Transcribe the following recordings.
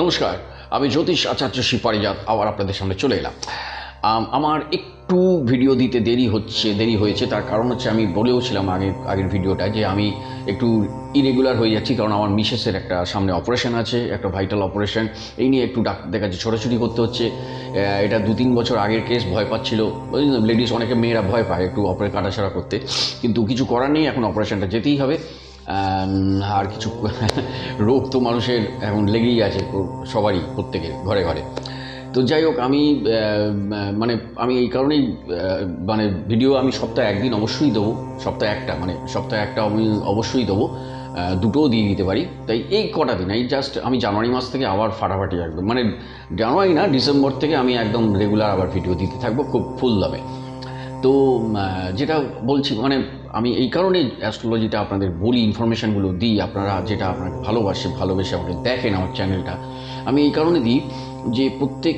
নমস্কার, আমি জ্যোতিষ আচার্য শ্রী পারিজাত আবার আপনাদের সামনে চলে এলাম। আমার একটু ভিডিও দিতে দেরি হচ্ছে, দেরি হয়েছে, তার কারণ হচ্ছে আমি বলেওছিলাম আগে, আগের ভিডিওটা যে আমি একটু ইরেগুলার হয়ে যাচ্ছি, কারণ আমার মিসেসের একটা সামনে অপারেশন আছে, একটা ভাইটাল অপারেশন এই নিয়ে একটু ডাক্তারদের কাছে ছোটাছুটি করতে হচ্ছে। এটা দু তিন বছর আগের কেস ভয় পাচ্ছিল। লেডিস অনেকে মেয়েরা ভয় পায় একটু অপারে কাটাছাড়া করতে। কিন্তু কিছু করার নেই, এখন অপারেশনটা যেতেই হবে। আর কিছু রোগ তো মানুষের এখন লেগেই আছে সবারই, প্রত্যেকের, ঘরে ঘরে। তো যাই হোক, আমি মানে আমি এই কারণেই মানে ভিডিও আমি সপ্তাহে একদিন অবশ্যই দেবো, সপ্তাহে একটা মানে সপ্তাহে একটা আমি অবশ্যই দেবো দুটোও দিয়ে দিতে পারি। তাই এই কটা দিন, এই জাস্ট আমি জানুয়ারি মাস থেকে আবার ফাটাফাটি একদম মানে জানুয়ারি না, ডিসেম্বর থেকে আমি একদম রেগুলার আবার ভিডিও দিতে থাকব, খুব ফুল দামে তো যেটা বলছি মানে আমি এই কারণে অ্যাস্ট্রোলজিটা আপনাদের বলি ইনফরমেশানগুলো দিই, আপনারা যেটা আপনাকে ভালোবাসে, ভালোবেসে আমাকে দেখেন আমার চ্যানেলটা আমি এই কারণে দিই যে প্রত্যেক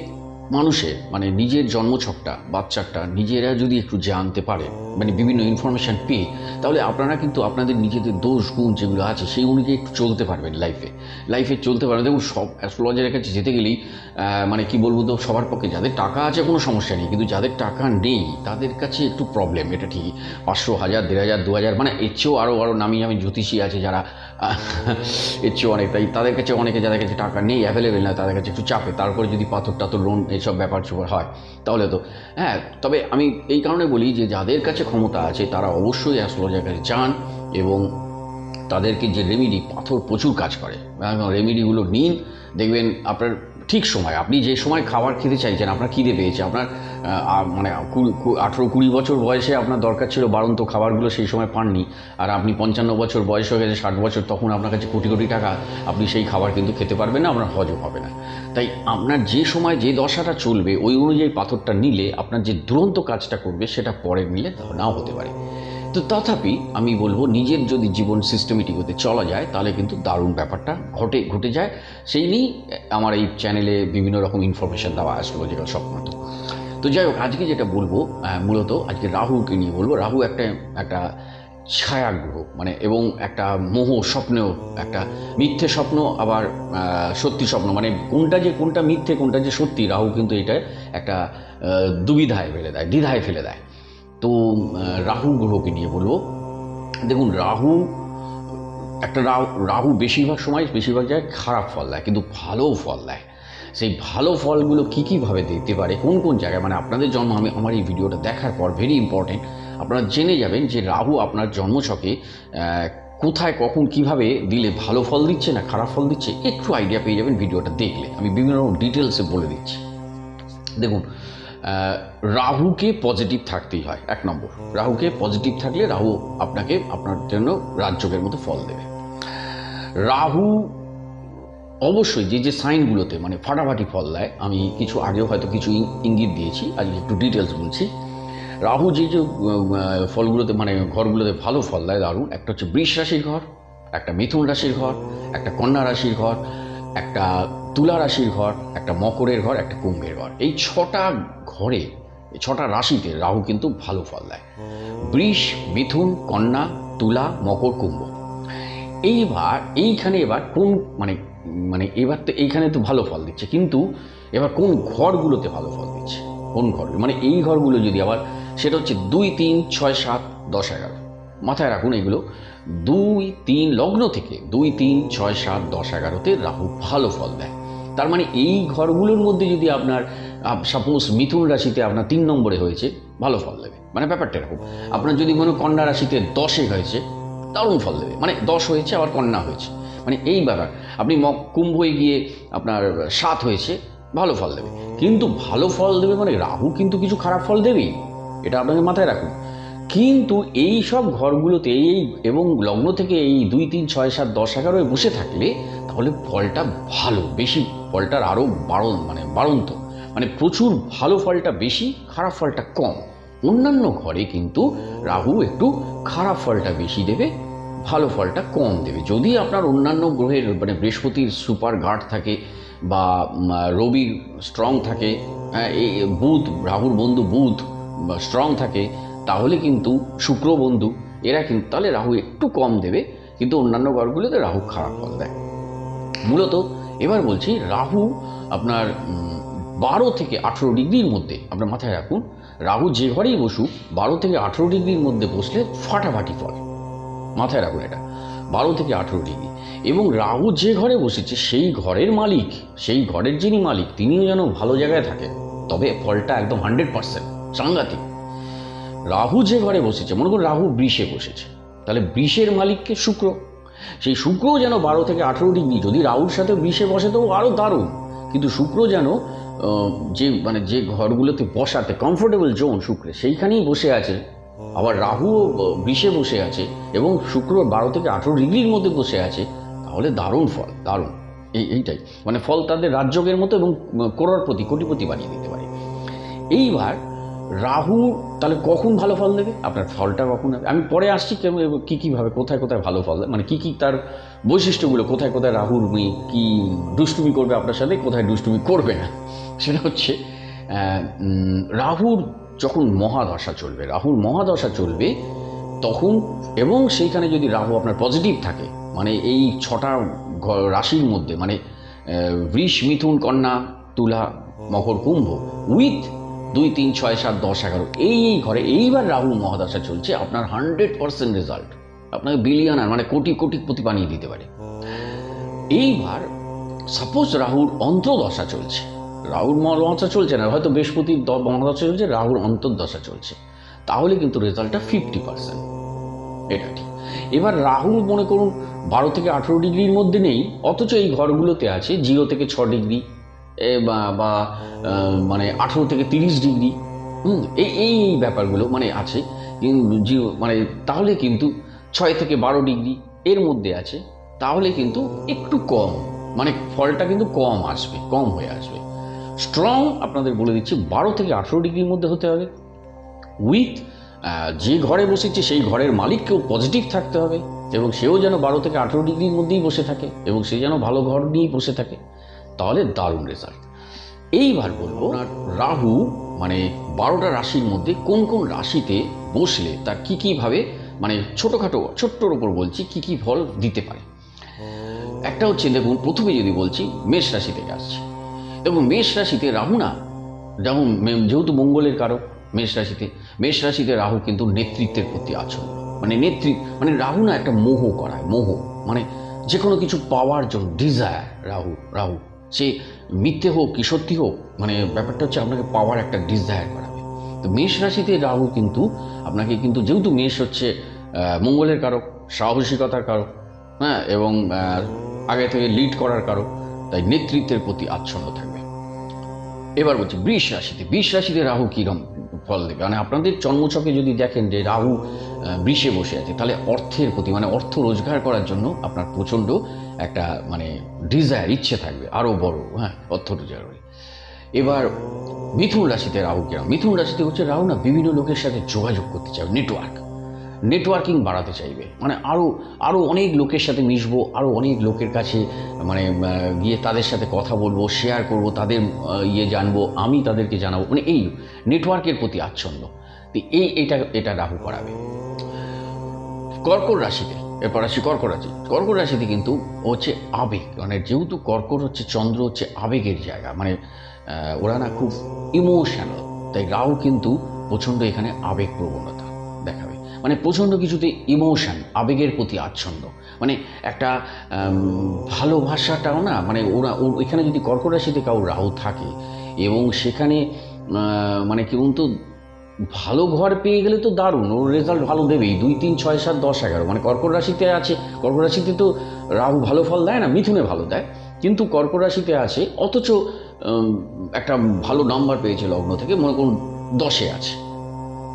মানুষের মানে নিজের জন্মছকটা, বাচ্চাটা নিজেরা যদি একটু জানতে পারে মানে বিভিন্ন ইনফরমেশান পেয়ে, তাহলে আপনারা কিন্তু আপনাদের নিজেদের দোষ, গুণ যেগুলো আছে, সেই অনুযায়ী একটু চলতে পারবেন লাইফে লাইফে চলতে পারবেন। দেখুন, সব অ্যাস্ট্রোলজারের কাছে যেতে গেলেই মানে কি বলব তো, সবার পক্ষে যাদের টাকা আছে কোনো সমস্যা নেই, কিন্তু যাদের টাকা নেই, তাদের কাছে একটু প্রবলেম এটা ঠিকই। পাঁচশো হাজার, দেড় হাজার, দু হাজার মানে এর চেয়েও আরও আরও নামি নামি জ্যোতিষী আছে যারা এর চেয়েও অনেক। তাই তাদের কাছে অনেকে যাদের কাছে টাকা নেই অ্যাভেলেবেল না, তাদের কাছে একটু চাপে। তারপরে যদি পাথর টাথর লোন, এইসব ব্যাপার চোপার হয়, তাহলে তো হ্যাঁ তবে আমি এই কারণে বলি যে যাদের কাছে ক্ষমতা আছে, তারা অবশ্যই অ্যাস্ট্রোলজার কাছে যান এবং তাদেরকে যে রেমিডি পাথর প্রচুর কাজ করে। রেমিডিগুলো নিন। দেখবেন আপনার ঠিক সময়, আপনি যে সময় খাবার খেতে চাইছেন, আপনার খিদে পেয়েছে, আপনার মানে আঠেরো, কুড়ি বছর বয়সে আপনার দরকার ছিল বারন্ত খাবারগুলো সেই সময় পাননি, আর আপনি পঞ্চান্ন বছর বয়স হয়ে গেছে, ষাট বছর, তখন আপনার কাছে কোটি কোটি টাকা, আপনি সেই খাবার কিন্তু খেতে পারবেন না, আপনার হজম হবে না। তাই আপনার যে সময়, যে দশাটা চলবে, ওই অনুযায়ী পাথরটা নিলে আপনার যে দুরন্ত কাজটা করবে, সেটা পরে নিলে নাও হতে পারে। তো তথাপি আমি বলব নিজের যদি জীবন সিস্টেমেটিক হতে চলা যায়, তাহলে কিন্তু দারুণ ব্যাপারটা ঘটে ঘটে যায়। সেই নিয়েই আমার এই চ্যানেলে বিভিন্ন রকম ইনফরমেশান দেওয়া অ্যাস্ট্রোলজিক্যাল স্বপ্নত। তো যাই হোক, আজকে যেটা বলব মূলত আজকে রাহুকে নিয়ে বলব। রাহু একটা একটা ছায়াগ্রহ মানে এবং একটা মোহ স্বপ্নেও, একটা মিথ্যে স্বপ্ন, আবার সত্যি স্বপ্ন। মানে কোনটা যে কোনটা মিথ্যে, কোনটা যে সত্যি, রাহু কিন্তু এটা একটা দুবিধায় ফেলে দেয়, দ্বিধায় ফেলে দেয়। তো রাহু গ্রহকে নিয়ে বলব। দেখুন, রাহু, একটা রাহু রাহু বেশিরভাগ সময়, বেশিরভাগ জায়গায় খারাপ ফল দেয়, কিন্তু ভালো ফল দেয়। সেই ভালো ফলগুলো কী কীভাবে দিতে পারে, কোন কোন জায়গায় মানে আপনাদের জন্ম, আমি, আমার এই ভিডিওটা দেখার পর ভেরি ইম্পর্টেন্ট আপনারা জেনে যাবেন যে রাহু আপনার জন্মছকে কোথায়, কখন, কীভাবে দিলে ভালো ফল দিচ্ছে না খারাপ ফল দিচ্ছে, একটু আইডিয়া পেয়ে যাবেন ভিডিওটা দেখলে। আমি বিভিন্ন রকম ডিটেলসে বলে দিচ্ছি। দেখুন রাহুকে পজিটিভ থাকতেই হয়, এক নম্বর। রাহুকে পজিটিভ থাকলে রাহু আপনাকে আপনার জন্য রাজযোগের মতো ফল দেবে। রাহু অবশ্যই যে যে সাইনগুলোতে মানে ফাটাফাটি ফল দেয়, আমি কিছু আগেও হয়তো কিছু ইঙ্গিত দিয়েছি, আজকে একটু ডিটেলস বলছি। রাহু যে যে ফলগুলোতে মানে ঘরগুলোতে ভালো ফল দেয়, দারুণ। একটা হচ্ছে বৃষ রাশির ঘর, একটা মিথুন রাশির ঘর, একটা কন্যা রাশির ঘর একটা তুলা রাশির ঘর, একটা মকরের ঘর, একটা কুম্ভের ঘর। এই ছটা ঘরে ছটা রাশিতে রাহু কিন্তু ভালো ফল দেয়। বৃষ, মিথুন, কন্যা, তুলা, মকর, কুম্ভ। এইবার, এইখানে এবার কোন মানে মানে এবার তো এইখানে তো ভালো ফল দিচ্ছে। কিন্তু এবার কোন ঘরগুলোতে ভালো ফল দিচ্ছে? কোন ঘর মানে এই ঘরগুলো যদি আবার, সেটা হচ্ছে দুই, তিন, ছয়, সাত, দশ, এগারো। মাথায় রাখুন এগুলো। দুই তিন লগ্ন থেকে দুই তিন ছয় সাত দশ এগারোতে রাহু ভালো ফল দেয়। তার মানে এই ঘরগুলোর মধ্যে যদি আপনার সাপোজ মিথুন রাশিতে আপনার তিন নম্বরে হয়েছে, ভালো ফল দেবে। মানে ব্যাপারটা এরকম। আপনার যদি হয় কন্যা রাশিতে দশে হয়েছে, দারুণ ফল দেবে। মানে দশ হয়েছে, আবার কন্যা হয়েছে। মানে এই ব্যাপার। আপনি ম কুম্ভয়ে গিয়ে আপনার সাত হয়েছে, ভালো ফল দেবে। কিন্তু ভালো ফল দেবে মানে রাহু কিন্তু কিছু খারাপ ফল দেবেই। এটা আপনাকে মাথায় রাখুন। কিন্তু এই সব ঘরগুলোতে এই এবং লগ্ন থেকে এই দুই তিন ছয় সাত দশ এগারোয় বসে থাকলে তাহলে ফলটা ভালো বেশি ফলটার আরও বাড়ন মানে বাড়ন্ত। মানে প্রচুর ভালো ফলটা বেশি খারাপ ফলটা কম। অন্যান্য ঘরে কিন্তু রাহু একটু খারাপ ফলটা বেশি দেবে ভালো ফলটা কম দেবে। যদি আপনার অন্যান্য গ্রহের মানে বৃহস্পতির সুপার গার্ড থাকে বা রবির স্ট্রং থাকে হ্যাঁ, এই বুধ রাহুর বন্ধু বুধ স্ট্রং থাকে তাহলে কিন্তু শুক্র বন্ধু এরা কিন্তু তাহলে রাহু একটু কম দেবে, কিন্তু অন্যান্য ঘরগুলোতে রাহু খারাপ ফল দেয়। মূলত এবার বলছি রাহু আপনার বারো থেকে আঠেরো ডিগ্রির মধ্যে, আপনার মাথায় রাখুন, রাহু যে ঘরেই বসুক, বারো থেকে আঠেরো ডিগ্রির মধ্যে বসলে ফাটাফাটি ফল। মাথায় রাখুন এটা, বারো থেকে আঠেরো ডিগ্রি। এবং রাহু যে ঘরে বসেছে, সেই ঘরের মালিক, সেই ঘরের যিনি মালিক, তিনিও যেন ভালো জায়গায় থাকেন তবে ফলটা একদম হান্ড্রেড পার্সেন্ট সাংঘাতিক। রাহু যে ঘরে বসেছে, মনে করুন রাহু বৃষে বসেছে, তাহলে বৃষের মালিককে শুক্র। সেই শুক্র যেন বারো থেকে আঠেরো ডিগ্রি, যদি রাহুর সাথে বৃষে বসে তো আরও দারুণ, কিন্তু শুক্র যেন যে মানে যে ঘরগুলোতে বসাতে কমফোর্টেবল জোন শুক্রে, সেইখানেই বসে আছে, আবার রাহুও বৃষে বসে আছে, এবং শুক্র বারো থেকে আঠেরো ডিগ্রির মধ্যে বসে আছে, তাহলে দারুণ ফল, দারুণ, এই, এইটাই মানে ফল তাদের রাজযোগের মতো এবং করোড়পতি কোটিপতি বানিয়ে দিতে পারে। এইবার রাহু, তাহলে কখন ভালো ফল দেবে? আপনার ফলটা কখন হবে? আমি পরে আসছি কেমন কী কীভাবে, কোথায় কোথায় ভালো ফল মানে কী কী তার বৈশিষ্ট্যগুলো, কোথায় কোথায় রাহুর মেয়ে কী দুষ্টুমি করবে আপনার সাথে, কোথায় দুষ্টুমি করবে না? সেটা হচ্ছে রাহুর যখন মহাদশা চলবে, রাহুর মহাদশা চলবে, তখন এবং সেইখানে যদি রাহু আপনার পজিটিভ থাকে মানে এই ছটা রাশির মধ্যে মানে বৃষ, মিথুন, কন্যা, তুলা, মকর, কুম্ভ উইথ দুই, তিন, ছয়, সাত, দশ, এগারো, এই এই ঘরে এইবার রাহু মহাদশা চলছে আপনার হান্ড্রেড পার্সেন্ট রেজাল্ট। আপনাকে বিলিয়নার মানে কোটি কোটি প্রতি বানিয়ে দিতে পারে। এইবার সাপোজ রাহুর অন্তর্দশা চলছে। রাহুর মহাদশা চলছে না, হয়তো বৃহস্পতির মহাদশা চলছে রাহুর অন্তর্দশা চলছে। তাহলে কিন্তু রেজাল্টটা ফিফটি পার্সেন্ট। এটা ঠিক। এবার রাহু মনে করুন বারো থেকে আঠেরো ডিগ্রির মধ্যে নেই, অথচ এই ঘরগুলোতে আছে জিরো থেকে ছ ডিগ্রি বা মানে আঠেরো থেকে তিরিশ ডিগ্রি। হুম, এই এই ব্যাপারগুলো মানে আছে। জিরো মানে তাহলে কিন্তু ছয় থেকে বারো ডিগ্রি এর মধ্যে আছে। তাহলে কিন্তু একটু কম। মানে ফলটা কিন্তু কম আসবে, কম হয়ে আসবে। স্ট্রং আপনাদের বলে দিচ্ছি, বারো থেকে আঠেরো ডিগ্রির মধ্যে হতে হবে। উইথ যে ঘরে বসেছে সেই ঘরের মালিককেও পজিটিভ থাকতে হবে। এবং সেও যেন বারো থেকে আঠেরো ডিগ্রির মধ্যেই বসে থাকে। এবং সে যেন ভালো ঘর নিয়েই বসে থাকে। তাহলে দারুণ রেজাল্ট এইবার বলব রাহু মানে বারোটা রাশির মধ্যে কোন কোন রাশিতে বসলে তার কী কীভাবে মানে ছোটোখাটো, ছোট্টর ওপর বলছি কী কী ফল দিতে পারে। একটা হচ্ছে দেখুন, প্রথমে যদি বলছি মেষ রাশি থেকে আসছি। এবং মেষ রাশিতে রাহু না, যেমন যেহেতু মঙ্গলের কারক মেষ রাশিতে মেষ রাশিতে রাহু কিন্তু নেতৃত্বের প্রতি আচরণ মানে নেতৃত্ব মানে রাহু না একটা মোহ করায়, মোহ মানে যে কোনো কিছু পাওয়ার জন্য ডিজায়ার রাহু রাহু। সে মিথ্যে হোক, কি সত্যি হোক মানে ব্যাপারটা হচ্ছে আপনাকে পাওয়ার একটা ডিজায়ার করাবে তো মেষ রাশিতে রাহু কিন্তু আপনাকে কিন্তু যেহেতু মেষ হচ্ছে মঙ্গলের কারক, সাহসিকতার কারক হ্যাঁ এবং আগে থেকে লিড করার কারক, তাই নেতৃত্বের প্রতি আচ্ছন্ন থাকবে। এবার বলছি, বৃষ রাশিতে বৃষ রাশিতে রাহু কীরকম ফল দেবে। মানে আপনাদের জন্মছকে যদি দেখেন যে রাহু বিষে বসে আছে, তাহলে অর্থের প্রতি মানে অর্থ রোজগার করার জন্য আপনার প্রচণ্ড একটা মানে ডিজায়ার ইচ্ছে থাকবে আরও বড় হ্যাঁ অর্থ রোজগার এবার মিথুন রাশিতে রাহু কেরাম? মিথুন রাশিতে হচ্ছে রাহু না বিভিন্ন লোকের সাথে যোগাযোগ করতে চায় নেটওয়ার্ক নেটওয়ার্কিং বাড়াতে চাইবে। মানে আরও আরও অনেক লোকের সাথে মিশবো আরও অনেক লোকের কাছে মানে গিয়ে তাদের সাথে কথা বলব শেয়ার করব, তাদের ইয়ে জানব, আমি তাদেরকে জানাব। মানে এই নেটওয়ার্কের প্রতি আচ্ছন্ন। তো এই, এটা এটা রাহু করাবে কর্কট রাশিতে, এরপর আসি কর্কট রাশি। কর্কট রাশিতে কিন্তু হচ্ছে আবেগ। মানে যেহেতু কর্কট হচ্ছে চন্দ্র, হচ্ছে আবেগের জায়গা। মানে ওরা না খুব ইমোশনাল তাই রাহু কিন্তু প্রচণ্ড এখানে আবেগ প্রবণতা দেখাবে মানে প্রচণ্ড কিছুতে ইমোশন আবেগের প্রতি আচ্ছন্ন। মানে একটা ভালোবাসাটাও না মানে ওরা এখানে যদি কর্কট রাশিতে কাউ রাহু থাকে এবং সেখানে মানে কি বলুন তো, ভালো ঘর পেয়ে গেলে তো দারুণ, ওর রেজাল্ট ভালো দেবেই। দুই, তিন, ছয়, সাত, দশ, এগারো মানে কর্কট রাশিতে আছে কর্কট রাশিতে তো রাহু ভালো ফল দেয় না, মিথুনে ভালো দেয়। কিন্তু কর্কট রাশিতে আছে, অথচ একটা ভালো নাম্বার পেয়েছে লগ্ন থেকে, মনে করুন দশে আছে।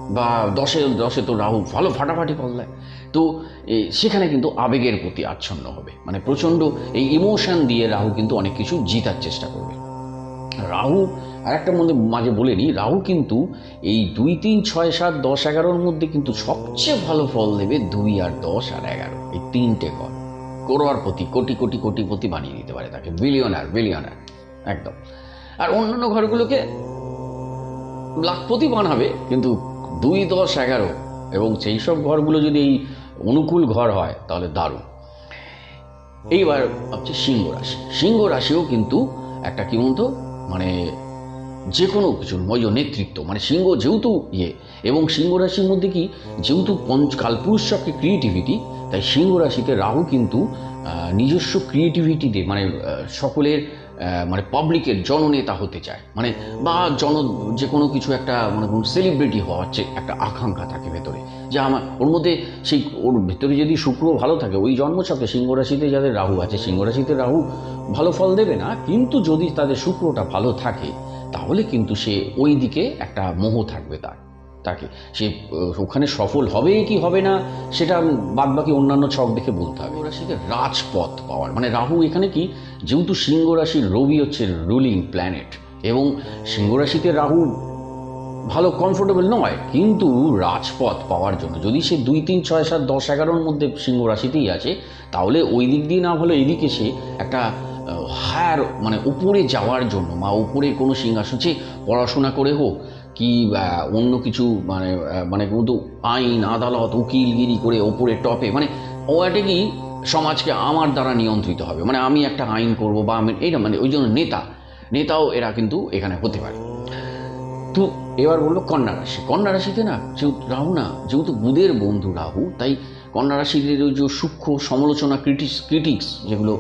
বা দশে দশে তো রাহু ভালো ফাটাফাটি ফল দেয় তো সেখানে কিন্তু আবেগের প্রতি আচ্ছন্ন হবে। মানে প্রচণ্ড এই ইমোশন দিয়ে রাহু কিন্তু অনেক কিছু জিতার চেষ্টা করবে। রাহু আর একটা মধ্যে মাঝে বলে নিই রাহু কিন্তু এই দুই, তিন, ছয়, সাত, দশ, এগারোর মধ্যে কিন্তু সবচেয়ে ভালো ফল দেবে দুই আর দশ আর এগারো। এই তিনটে ঘর করোড়পতি কোটি কোটি কোটিপতি বানিয়ে দিতে পারে তাকে। বিলিয়নার বিলিয়নার একদম। আর অন্যান্য ঘরগুলোকে লাখপতি বানাবে, কিন্তু দুই দশ এগারো। এবং সেই সব ঘরগুলো যদি এই অনুকূল ঘর হয়, তাহলে দারুণ। এইবার হচ্ছে সিংহ রাশি। সিংহ রাশিও কিন্তু একটা কি বলতো? মানে যে কোনো কিছু ময় নেতৃত্ব। মানে সিংহ যেহেতু ইয়ে এবং সিংহ রাশির মধ্যে কি? যেহেতু পঞ্চ কালপুরুষ ক্রিয়েটিভিটি তাই সিংহ রাশিতে রাহু কিন্তু নিজস্ব ক্রিয়েটিভিটি দিয়ে মানে সকলের মানে পাবলিকের জননেতা হতে চায়। মানে বা জন যে কোনো কিছু একটা মানে কোনো সেলিব্রিটি হওয়ার যে একটা আকাঙ্ক্ষা থাকে ভেতরে। যে আমার ওর মধ্যে সেই ওর ভেতরে যদি শুক্র ভালো থাকে ওই জন্মছকে সিংহ রাশিতে যাদের রাহু আছে সিংহ রাশিতে রাহু ভালো ফল দেবে না কিন্তু যদি তাদের শুক্রটা ভালো থাকে তাহলে কিন্তু সে ওই দিকে একটা মোহ থাকবে তার। তাকে। সে ওখানে সফল হবে কি হবে না সেটা বাদ বাকি অন্যান্য ছক দেখে বলতে হবে। রাশিতে রাজপথ পাওয়ার। মানে রাহু এখানে কি যেহেতু সিংহ রাশির রবি হচ্ছে রুলিং প্ল্যানেট এবং সিংহ রাশিতে রাহু ভালো কমফোর্টেবল নয় কিন্তু রাজপথ পাওয়ার জন্য। যদি সে দুই তিন ছয় সাত দশ এগারোর মধ্যে সিংহ রাশিতেই আছে তাহলে ওই দিক দিয়ে না হলে এদিকে সে একটা হায়ার মানে উপরে যাওয়ার জন্য বা উপরে কোনো সিংহাসন সে পড়াশোনা করে হোক কি অন্য কিছু মানে মানে কিন্তু আইন, আদালত, উকিলগিরি করে ওপরে টপে মানে ও একটা কি সমাজকে আমার দ্বারা নিয়ন্ত্রিত হবে? মানে আমি একটা আইন করব বা আমি, এইটা মানে ওই জন্য নেতা, নেতাও এরা কিন্তু এখানে হতে পারে। তো এবার বলল কন্যা রাশি। কন্যা রাশিতে না, যেহেতু রাহু না, যেহেতু বুধের বন্ধু রাহু, তাই কন্যা রাশির ওই যে সূক্ষ্ম সমালোচনা ক্রিটিক্স ক্রিটিক্স যেগুলো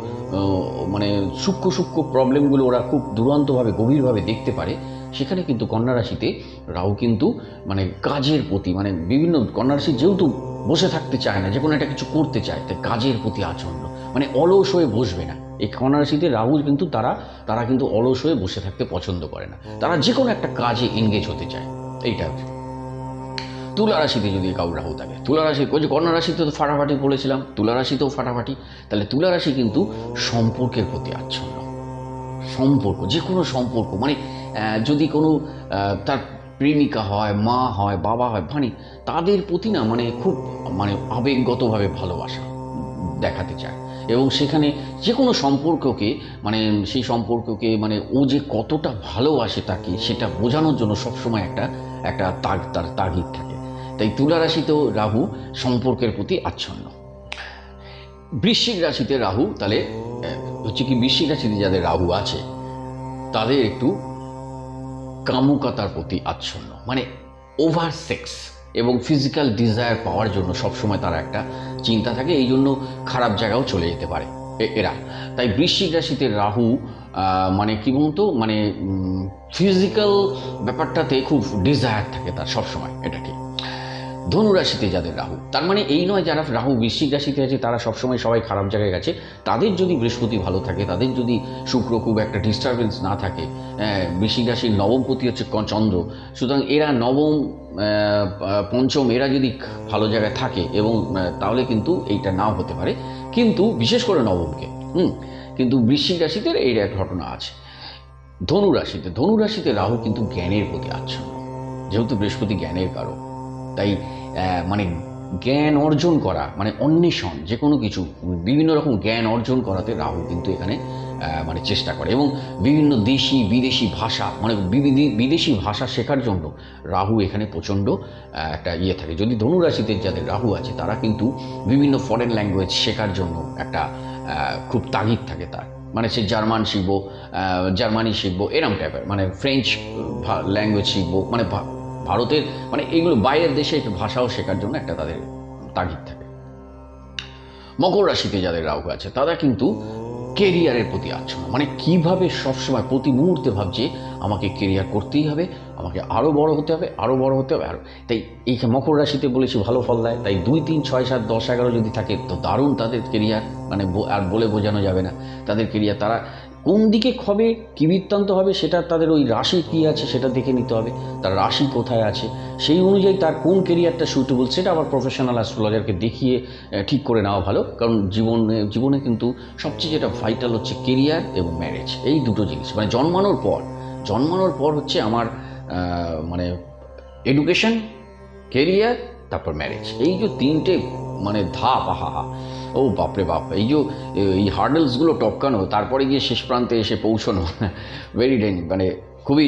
মানে সূক্ষ্ম সূক্ষ্ম প্রবলেমগুলো ওরা খুব দুরন্তভাবে, গভীরভাবে দেখতে পারে। সেখানে কিন্তু কন্যা রাশিতে রাহু কিন্তু মানে কাজের প্রতি মানে বিভিন্ন কন্যা রাশি যেহেতু বসে থাকতে চায় না, যে কোনো একটা কিছু করতে চায়, তাই কাজের প্রতি আচরণ। মানে অলস হয়ে বসবে না। এই কন্যা রাশিতে রাহু কিন্তু তারা তারা কিন্তু অলস হয়ে বসে থাকতে পছন্দ করে না। তারা যে কোনো একটা কাজে এঙ্গেজ হতে চায়। এইটা তুলা রাশিতে যদি কাউ রাহু থাকে, তুলা রাশি, ওই যে কন্যা রাশিতে তো ফাটাফাটি বলেছিলাম, তুলা রাশিতেও ফাটাফাটি। তাহলে তুলা রাশি কিন্তু সম্পর্কের প্রতি আচ্ছন্ন। সম্পর্ক, যে কোনো সম্পর্ক মানে যদি কোনো তার প্রেমিকা হয়, মা হয়, বাবা হয় মানে তাদের প্রতি না মানে খুব মানে আবেগগতভাবে ভালোবাসা দেখাতে চায়। এবং সেখানে যে কোনো সম্পর্ককে মানে সেই সম্পর্ককে মানে ও যে কতটা ভালোবাসে তাকে, সেটা বোঝানোর জন্য সবসময় একটা একটা তাগ, তার তাগিদ থাকে। তাই তুলা রাশিতেও রাহু সম্পর্কের প্রতি আচ্ছন্ন। বৃশ্চিক রাশিতে রাহু তাহলে হচ্ছে কি বৃশ্চিক রাশিতে যাদের রাহু আছে, তাদের একটু কামুকতার প্রতি আচ্ছন্ন। মানে ওভার সেক্স এবং ফিজিক্যাল ডিজায়ার পাওয়ার জন্য সবসময় তারা একটা চিন্তা থাকে, এই জন্য খারাপ জায়গাও চলে যেতে পারে এরা। তাই বৃশ্চিক রাশিতে রাহু মানে কি বলতো মানে ফিজিক্যাল ব্যাপারটাতে খুব ডিজায়ার থাকে তার সবসময়, এটা কি ধনু রাশিতে যাদের রাহু তার মানে এই নয় যারা রাহু বৃশ্চিক রাশিতে আছে তারা সবসময় সবাই খারাপ জায়গায় গেছে। তাদের যদি বৃহস্পতি ভালো থাকে তাদের যদি শুক্র খুব একটা ডিস্টারবেন্স না থাকে হ্যাঁ, বৃশ্চিক রাশির নবমপতি হচ্ছে চন্দ্র। সুতরাং এরা নবম পঞ্চম এরা যদি ভালো জায়গায় থাকে এবং তাহলে কিন্তু এইটা নাও হতে পারে। কিন্তু বিশেষ করে নবমকে হুম কিন্তু বৃশ্চিক রাশিতে এই এক ঘটনা আছে। ধনু রাশিতে ধনু রাশিতে রাহু কিন্তু জ্ঞানের প্রতি আচ্ছন্ন। যেহেতু বৃহস্পতি জ্ঞানের কারক তাই মানে জ্ঞান অর্জন করা মানে অন্বেষণ যে কোনো কিছু, বিভিন্ন রকম জ্ঞান অর্জন করাতে রাহু কিন্তু এখানে মানে চেষ্টা করে। এবং বিভিন্ন দেশি, বিদেশি ভাষা মানে বিদেশি ভাষা শেখার জন্য রাহু এখানে প্রচণ্ড একটা ইয়ে থাকে। যদি ধনুরাশিতে যাদের রাহু আছে, তারা কিন্তু বিভিন্ন ফরেন ল্যাঙ্গুয়েজ শেখার জন্য একটা খুব তাগিদ থাকে তার। মানে সে জার্মান শিখব জার্মানি শিখব, এরম টাইপের মানে ফ্রেঞ্চ ল্যাঙ্গুয়েজ শিখব মানে ভারতের মানে এগুলো বাইরের দেশে ভাষাও শেখার জন্য একটা তাদের তাগিদ থাকে। মকর রাশিতে যাদের রাহু আছে, তারা কিন্তু কেরিয়ারের প্রতি আচ্ছন্ন। মানে কীভাবে সবসময় প্রতি মুহূর্তে ভাবছে, আমাকে কেরিয়ার করতেই হবে, আমাকে আরও বড় হতে হবে আরও বড় হতে হবে আরও তাই এই মকর রাশিতে বলেছি ভালো ফল দেয়, তাই দুই, তিন, ছয়, সাত, দশ, এগারো যদি থাকে, তো দারুণ তাদের কেরিয়ার। মানে আর বলে বোঝানো যাবে না। তাদের কেরিয়ার তারা কোন দিকে হবে কী বৃত্তান্ত হবে সেটা তাদের ওই রাশি কী আছে সেটা দেখে নিতে হবে। তার রাশি কোথায় আছে, সেই অনুযায়ী তার কোন কেরিয়ারটা সুইটেবল সেটা আবার প্রফেশনাল অ্যাস্ট্রোলজারকে দেখিয়ে ঠিক করে নেওয়া ভালো। কারণ জীবনে জীবনে কিন্তু সবচেয়ে যেটা ভাইটাল হচ্ছে কেরিয়ার এবং ম্যারেজ এই দুটো জিনিস। মানে জন্মানোর পর জন্মানোর পর হচ্ছে আমার মানে এডুকেশন কেরিয়ার তারপর ম্যারেজ এই যে তিনটে মানে ধাপ আহা ও বাপরে বাপ এই যে এই হার্ডেলসগুলো টপকানো তারপরে গিয়ে শেষ প্রান্তে এসে পৌঁছানো ভেরি ডেঞ্জ মানে খুবই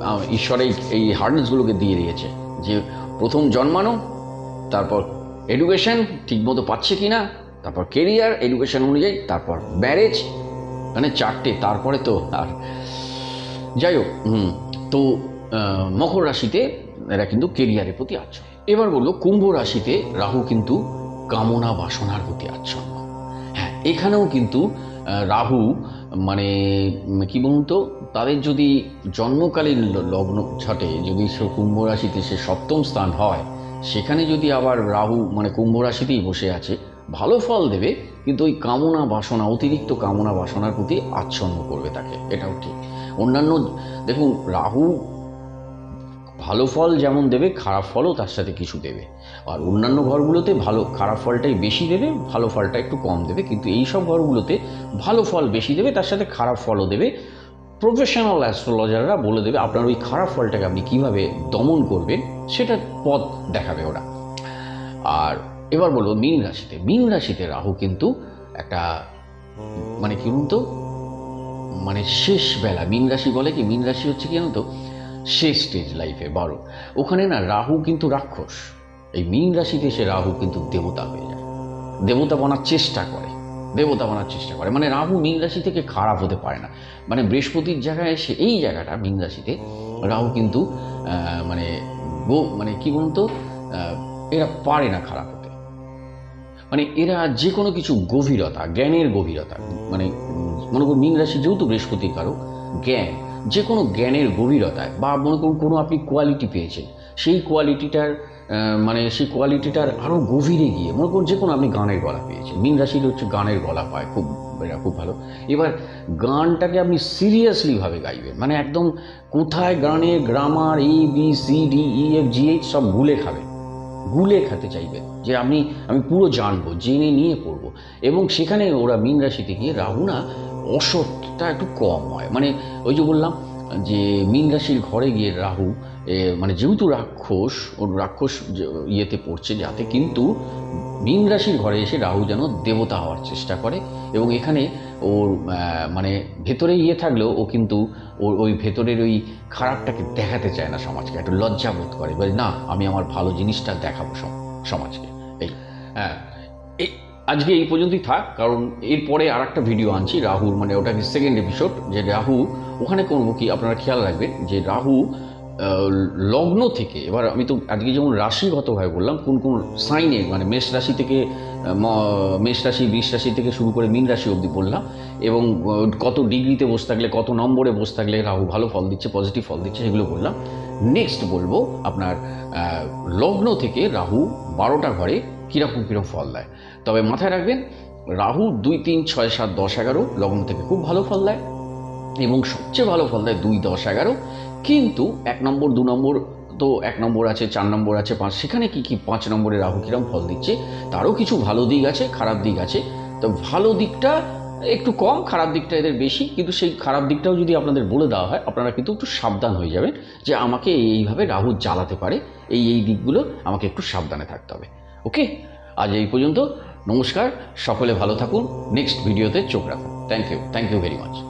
আহ, ঈশ্বরেই এই হার্ডেলসগুলোকে দিয়ে দিয়েছে যে প্রথম জন্মানো তারপর এডুকেশন ঠিকমতো পাচ্ছে কি না তারপর কেরিয়ার এডুকেশন অনুযায়ী তারপর ম্যারেজ মানে চারটে তারপরে তো আর যাই হোক তো মকর রাশিতে এরা কিন্তু কেরিয়ারের প্রতি আছে এবার বলল কুম্ভ রাশিতে রাহু কিন্তু কামনা বাসনার প্রতি আচ্ছন্ন। হ্যাঁ এখানেও কিন্তু রাহু মানে কি বলুন তো, তাদের যদি জন্মকালীন লগ্ন ছাটে, যদি সে কুম্ভ রাশিতে সে সপ্তম স্থান হয়, সেখানে যদি আবার রাহু মানে কুম্ভ রাশিতেই বসে আছে, ভালো ফল দেবে, কিন্তু ওই কামনা বাসনা, অতিরিক্ত কামনা বাসনার প্রতি আচ্ছন্ন করবে তাকে, এটাও ঠিক। অন্যান্য, দেখুন, রাহু ভালো ফল যেমন দেবে, খারাপ ফলও তার সাথে কিছু দেবে। আর অন্যান্য ঘরগুলোতে ভালো, খারাপ ফলটাই বেশি দেবে, ভালো ফলটা একটু কম দেবে। কিন্তু এই সব ঘরগুলোতে ভালো ফল বেশি দেবে, তার সাথে খারাপ ফলও দেবে। প্রফেশনাল অ্যাস্ট্রোলজাররা বলে দেবে, আপনার ওই খারাপ ফলটাকে আপনি কীভাবে দমন করবেন? সেটা পথ দেখাবে ওরা। আর এবার বলব মীন রাশিতে। মীন রাশিতে রাহু কিন্তু একটা মানে কি বলুন তো? মানে শেষ বেলা মীন রাশি বলে কি? মীন রাশি হচ্ছে কি জানো তো? শেষ স্টেজ লাইফে বারো। ওখানে না রাহু কিন্তু রাক্ষস। এই মীন রাশিতে সে রাহু কিন্তু দেবতা হয়ে যায়। দেবতা বনার চেষ্টা করে। দেবতা বনার চেষ্টা করে। মানে রাহু মীন রাশি থেকে খারাপ হতে পারে না। মানে বৃহস্পতির জায়গায় এসে এই জায়গাটা, মীন রাশিতে, রাহু কিন্তু মানে গো মানে কি বলুন তো এরা পারে না খারাপ হতে। মানে এরা যে কোনো কিছু গভীরতা, জ্ঞানের গভীরতা মানে মনে করুন মীন রাশি যেহেতু বৃহস্পতির কারও জ্ঞান যে কোনো জ্ঞানের গভীরতায় বা মনে করুন কোনো আপনি কোয়ালিটি পেয়েছেন, সেই কোয়ালিটিটার মানে সেই কোয়ালিটিটার আরও গভীরে গিয়ে, মনে করুন যে কোনো আপনি গানের গলা পেয়েছেন, মীন রাশির হচ্ছে গানের গলা পায় খুব এরা খুব ভালো। এবার গানটাকে আপনি সিরিয়াসলিভাবে গাইবেন মানে একদম কোথায় গানে grammar A B C D E F G H সব গুলে খাবেন, গুলে খেতে চাইবেন, যে আমি আমি পুরো জানব, জেনে নিয়ে পড়ব। এবং সেখানে ওরা মীন রাশিতে গিয়ে রাহু না অসৎটা একটু কম হয়। মানে ওই যে বললাম যে মীন রাশির ঘরে গিয়ে রাহু মানে যেহেতু রাক্ষস, ওর রাক্ষস ইয়েতে পড়ছে যাতে কিন্তু মীন রাশির ঘরে এসে রাহু যেন দেবতা হওয়ার চেষ্টা করে এবং এখানে ওর মানে ভেতরে ইয়ে থাকলেও ও কিন্তু ওর ওই ভেতরের ওই খারাপটাকে দেখাতে চায় না সমাজকে, একটু লজ্জা বোধ করে। বলে, না, আমি আমার ভালো জিনিসটা দেখাবো সমাজকে। এই হ্যাঁ। আজকে এই পর্যন্তই থাক, কারণ এরপরে আর একটা ভিডিও আনছি রাহুর মানে ওটা সেকেন্ড এপিসোড যে রাহু, ওখানে করব কি, আপনারা খেয়াল রাখবেন, যে রাহু লগ্ন থেকে, এবার আমি তো আজকে যেমন রাশিগতভাবে বললাম, কোন কোন সাইনে মানে মেষ রাশি থেকে মেষ রাশি, বৃষ রাশি থেকে শুরু করে মীন রাশি অবধি বললাম, এবং কত ডিগ্রিতে বসে থাকলে, কত নম্বরে বসে থাকলে রাহু ভালো ফল দিচ্ছে পজিটিভ ফল দিচ্ছে, সেগুলো বললাম। নেক্সট বলব আপনার লগ্ন থেকে রাহু বারোটা ঘরে কীরকম কীরকম ফল দেয়। তবে মাথায় রাখবেন, রাহু দুই, তিন, ছয়, সাত, দশ, এগারো লগ্ন থেকে খুব ভালো ফল দেয় এবং সবচেয়ে ভালো ফল দেয় দুই, দশ, এগারো। কিন্তু এক নম্বর, দু নম্বর তো এক নম্বর আছে, চার নম্বর আছে, পাঁচ। সেখানে কি কি পাঁচ নম্বরে রাহু কিরম ফল দিচ্ছে? তারও কিছু ভালো দিক আছে, খারাপ দিক আছে। তো ভালো দিকটা একটু কম, খারাপ দিকটা এদের বেশি। কিন্তু সেই খারাপ দিকটাও যদি আপনাদের বলে দেওয়া হয়, আপনারা কিন্তু একটু সাবধান হয়ে যাবেন যে আমাকে এইভাবে রাহু জ্বালাতে পারে। এই এই দিকগুলো আমাকে একটু সাবধানে থাকতে হবে। ওকে আজ এই পর্যন্ত। নমস্কার। সকলে ভালো থাকুন। নেক্সট ভিডিওতে চোখ রাখুন। Thank you thank you very much